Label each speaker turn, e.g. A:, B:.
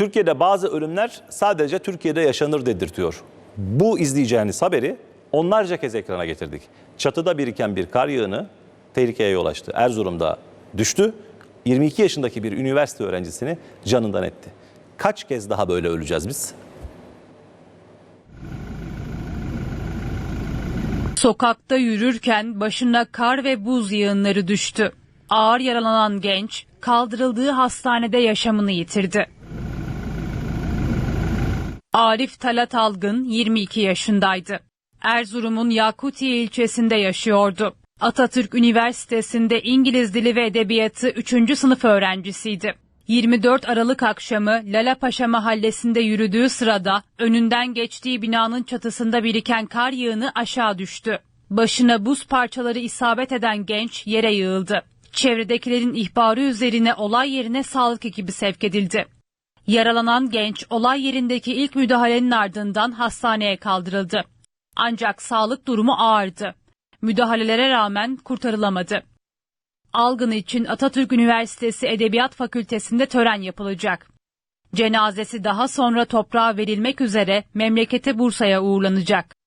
A: Türkiye'de bazı ölümler sadece Türkiye'de yaşanır dedirtiyor. Bu izleyeceğiniz haberi onlarca kez ekrana getirdik. Çatıda biriken bir kar yığını tehlikeye yol açtı. Erzurum'da düştü. 22 yaşındaki bir üniversite öğrencisini canından etti. Kaç kez daha böyle öleceğiz biz?
B: Sokakta yürürken başına kar ve buz yığınları düştü. Ağır yaralanan genç kaldırıldığı hastanede yaşamını yitirdi. Arif Talat Algın 22 yaşındaydı. Erzurum'un Yakutiye ilçesinde yaşıyordu. Atatürk Üniversitesi'nde İngiliz Dili ve Edebiyatı 3. sınıf öğrencisiydi. 24 Aralık akşamı Lalapaşa mahallesinde yürüdüğü sırada önünden geçtiği binanın çatısında biriken kar yığını aşağı düştü. Başına buz parçaları isabet eden genç yere yığıldı. Çevredekilerin ihbarı üzerine olay yerine sağlık ekibi sevk edildi. Yaralanan genç olay yerindeki ilk müdahalenin ardından hastaneye kaldırıldı. Ancak sağlık durumu ağırdı. Müdahalelere rağmen kurtarılamadı. Algın için Atatürk Üniversitesi Edebiyat Fakültesi'nde tören yapılacak. Cenazesi daha sonra toprağa verilmek üzere memlekete Bursa'ya uğurlanacak.